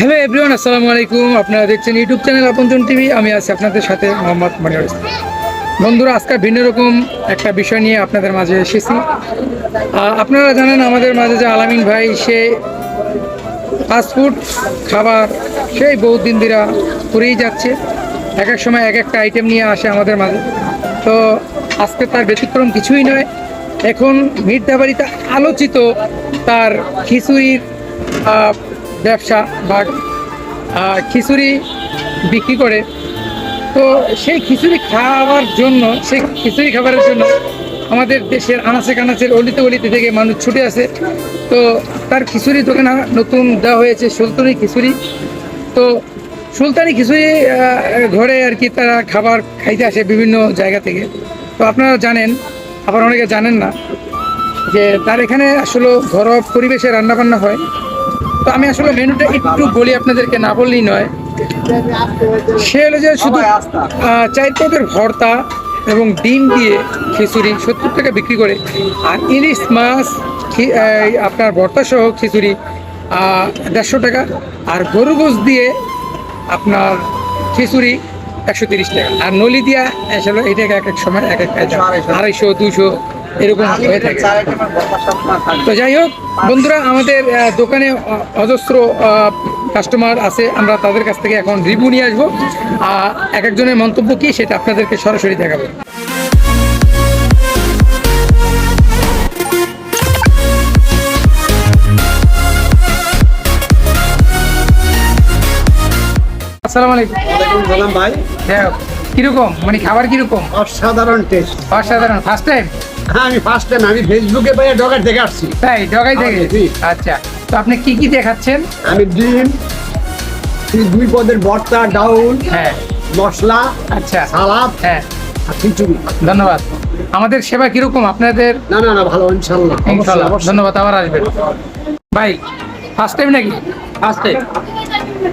Hello everyone, আসসালামু আলাইকুম। আপনারা দেখছেন ইউটিউব চ্যানেল আপনজন টিভি। আমি আছি আপনাদের সাথে মোহাম্মদ মনির ইসলাম বন্ধুরা, আজকে ভিন্ন রকম একটা বিষয় নিয়ে আপনাদের মাঝে এসেছি। আপনারা জানেন, আমাদের মাঝে যে আলামিন ভাই, সে ফাস্টফুড খাবার, সেই বহুত দিন দিরা করেই যাচ্ছে। এক এক সময় এক একটা আইটেম নিয়ে আসে আমাদের মাঝে। তো আজকে তার ব্যতিক্রম কিছুই নয়। এখন মির্দাবাড়িতে আলোচিত তার খিচুড়ির ব্যবসা বা খিচুড়ি বিক্রি করে। তো সেই খিচুড়ি খাওয়ার জন্য, সেই খিচুড়ি খাবারের জন্য আমাদের দেশের আনাচে কানাচের অলিতে অলিতে থেকে মানুষ ছুটে আসে। তো তার খিচুড়ি দোকানে নতুন দেওয়া হয়েছে সুলতানি খিচুড়ি। তো সুলতানি খিচুড়ি ঘরে আর কি তারা খাবার খাইতে আসে বিভিন্ন জায়গা থেকে। তো আপনারা জানেন, আবার অনেকে জানেন না, যে তার এখানে আসলে ঘরোয়া পরিবেশে রান্নাবান্না হয়। তো আমি আসলে মেনুটা একটু বলি আপনাদেরকে না বললেই নয়। সে হলো যে শুধু চার পদের ভর্তা এবং ডিম দিয়ে খিচুড়ি সত্তর টাকা বিক্রি করে। আর ইলিশ মাছ আপনার ভর্তা সহ খিচুড়ি দেড়শো টাকা। আর গরু গোস দিয়ে আপনার খিচুড়ি একশো তিরিশ টাকা। আর নলি দিয়া আসলে এটা এক এক সময় এক এক। আড়াইশো। দুশো এরকম হয়ে থাকে। তো যাই হোক বন্ধুরা আমাদের দোকানে অজস্র কাস্টমার আছে। আমরা তাদের কাছ থেকে এখন রিভিউ নিয়ে আসব। আর এক একজনের মন্তব্য কি সেটা আপনাদেরকে সরাসরি দেখাবো। আসসালামু আলাইকুম। ভাই। হ্যাঁ। কীরকম? মানে খাবার কীরকম? অসাধারণ টেস্ট অসাধারণ। ফার্স্ট টাইম হ্যাঁ আমি ফার্স্ট টাইম আমি ফেসবুকে ভাই ডগার থেকে আসছি। তাই? ডগাই থেকে? আচ্ছা। তো আপনি কি কি দেখাচ্ছেন? আমি ডিম এই দুই পদের ভর্তা ডাউল হ্যাঁ। মশলা আচ্ছা। সালাদ হ্যাঁ। খিচুড়ি। ধন্যবাদ। আমাদের সেবা কীরকম আপনাদের? না না না ভালো ইনশাল্লাহ ইনশাল্লাহ। ধন্যবাদ আবার আসবেন। ভাই ফার্স্ট টাইম নাকি? ফার্স্ট টাইম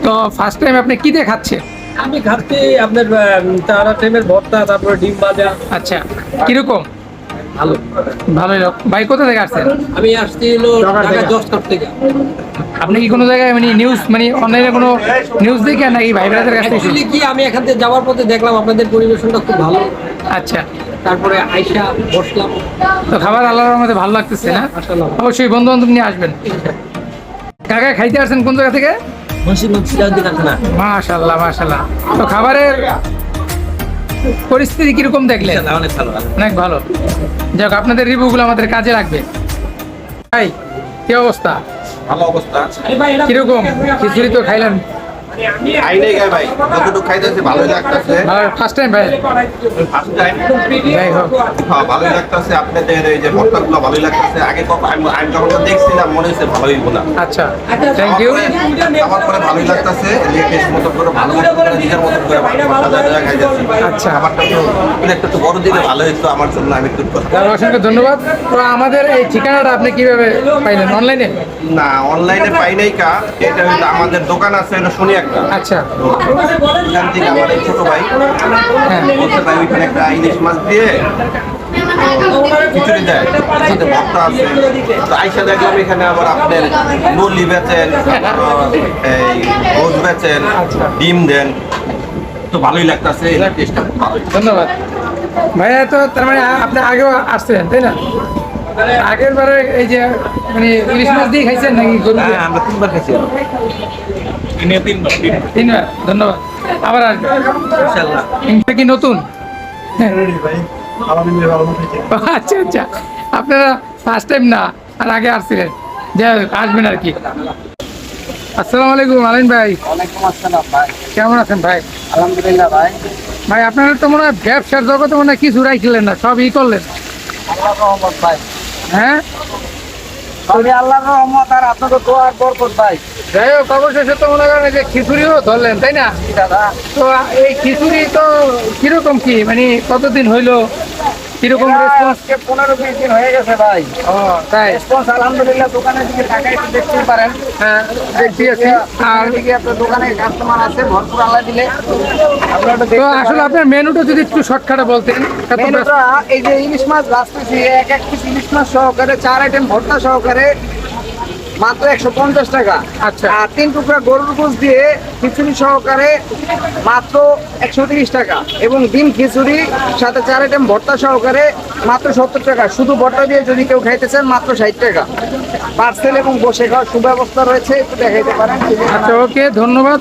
তো ফার্স্ট টাইম আপনি কি দিয়ে খাচ্ছেন আমি খাচ্ছি আপনার তারা টাইমের ভর্তা তারপরে ডিম ভাজা। আচ্ছা কীরকম? ভালো। ভালোই লোক ভাই কোথা থেকে আসছেন? আমি আসছি হলো ঢাকা থেকে। দশটার থেকে। আপনি কি কোনো জায়গায় মানে নিউজ মানে অনলাইনে কোনো নিউজ দেখে নাকি? ভাই ব্রাদের কাছ থেকে? অ্যাকচুয়ালি কি আমি এখান থেকে যাওয়ার পথে দেখলাম আপনাদের পরিবেশনটা খুব ভালো। আচ্ছা। তারপরে আইসা বসলাম। তো খাবার আল্লাহর মধ্যে ভালো লাগতেছে না? অবশ্যই বন্ধু বান্ধব নিয়ে আসবেন। কাকা খাইতে আসছেন কোন জায়গা থেকে? মুন্সিগঞ্জ তো খাবারের পরিস্থিতি কীরকম দেখলেন? অনেক ভালো অনেক ভালো। যাক আপনাদের রিভিউগুলো আমাদের কাজে লাগবে। ভাই কি অবস্থা? ভালো অবস্থা। কীরকম? খিচুড়ি তো খাইলেন। খাই নাই গায়ে ভাই। যতটুকু খাইতেছে ভালোই লাগতেছে। ফার্স্ট টাইম ভাই। ফার্স্ট টাইম যাই হোক। হ্যাঁ ভালোই লাগতেছে। আপনাদের এই যে ভর্তাগুলো ভালোই লাগতেছে। আগে আমি আমি যখন দেখছিলাম মনে হচ্ছে ভালোই বোনা আচ্ছা থ্যাংক ইউ আমার পরে ভালোই লাগতেছে। যে মতো করে ভালো নিজের মতো করে ভালো খাইতেছি। আচ্ছা। খাবারটা তো কিন্তু একটু একটু বড় দিলে ভালো হতো আমার জন্য আমি একটু অসংখ্য ধন্যবাদ। তো আমাদের এই ঠিকানাটা আপনি কীভাবে পাইলেন? অনলাইনে? না অনলাইনে পাই নাই কা। এটা আমাদের দোকান আছে এটা শুনি একটা আচ্ছা। এখান থেকে আমার এই ছোট ভাই হ্যাঁ। বলতে ভাই ওইখানে একটা ইলিশ মাছ দিয়ে খিচুড়ি দেয়। সাথে ভর্তা আছে। তো আইসা দেখলাম এখানে আবার আপনার নলি বেচেন এই বেচেন ডিম দেন। তো ভালোই লাগতেছে টেস্টটা ভালোই ধন্যবাদ। ভাইয়া তো তার মানে আপনি আগেও আসছেন তাই না? আগের বারে এই যে মানে ইলিশ মাছ দিয়ে খাইছেন নাকি গরু দিয়ে? আমরা তিনবার খাইছি। তিনবার ধন্যবাদ। আবার আসবেন এটা কি নতুন? আচ্ছা আচ্ছা। আপনারা ফার্স্ট টাইম না আর আগে আসছিলেন। যাই আসবেন আর কি। আসসালামু আলাইকুম আলিন ভাই। আসসালাম ভাই। কেমন আছেন ভাই? আলহামদুলিল্লাহ ভাই। ভাই আপনারা তো মনে হয় ব্যবসার জগতে মনে হয় কিছু রাখলেন না সব ই করলেন ভাই। হ্যাঁ? আমি আল্লাহর রহমত আর আপনাকে দোয়ার বরকত ভাই যাই হোক অবশেষে তো মনে করেন যে খিচুড়িও ধরলেন তাই না? দাদা। তো এই খিচুড়ি তো কীরকম কি? মানে কতদিন হইল? কীরকম রেসপন্স আজকে পনেরো বিশ দিন হয়ে গেছে ভাই। ও তাই। রেসপন্স আলহামদুলিল্লাহ দোকানে দিকে টাকা একটু দেখতে পারেন। হ্যাঁ দেখছি আছি আর আর দিকে আপনার দোকানে কাস্টমার আছে ভরপুর আল্লাহ দিলে। আপনারা তো আসলে আপনার মেনুটা যদি একটু শর্টকাটে বলতেন মেনুটা এই যে ইলিশ মাছ ভাজতেছি এক এক পিস ইলিশ মাছ সহকারে চার আইটেম ভর্তা সহকারে মাত্র একশো পঞ্চাশ টাকা। আচ্ছা। আর তিন টুকরা গরুর গোস দিয়ে খিচুড়ি সহকারে মাত্র একশো তিরিশ টাকা। এবং ডিম খিচুড়ি সাথে চার আইটেম ভর্তা সহকারে মাত্র সত্তর টাকা। শুধু ভর্তা দিয়ে যদি কেউ খাইতে চান মাত্র ষাট টাকা। পার্সেল এবং বসে খাওয়ার সুব্যবস্থা রয়েছে একটু দেখাইতে পারেন। আচ্ছা ওকে ধন্যবাদ।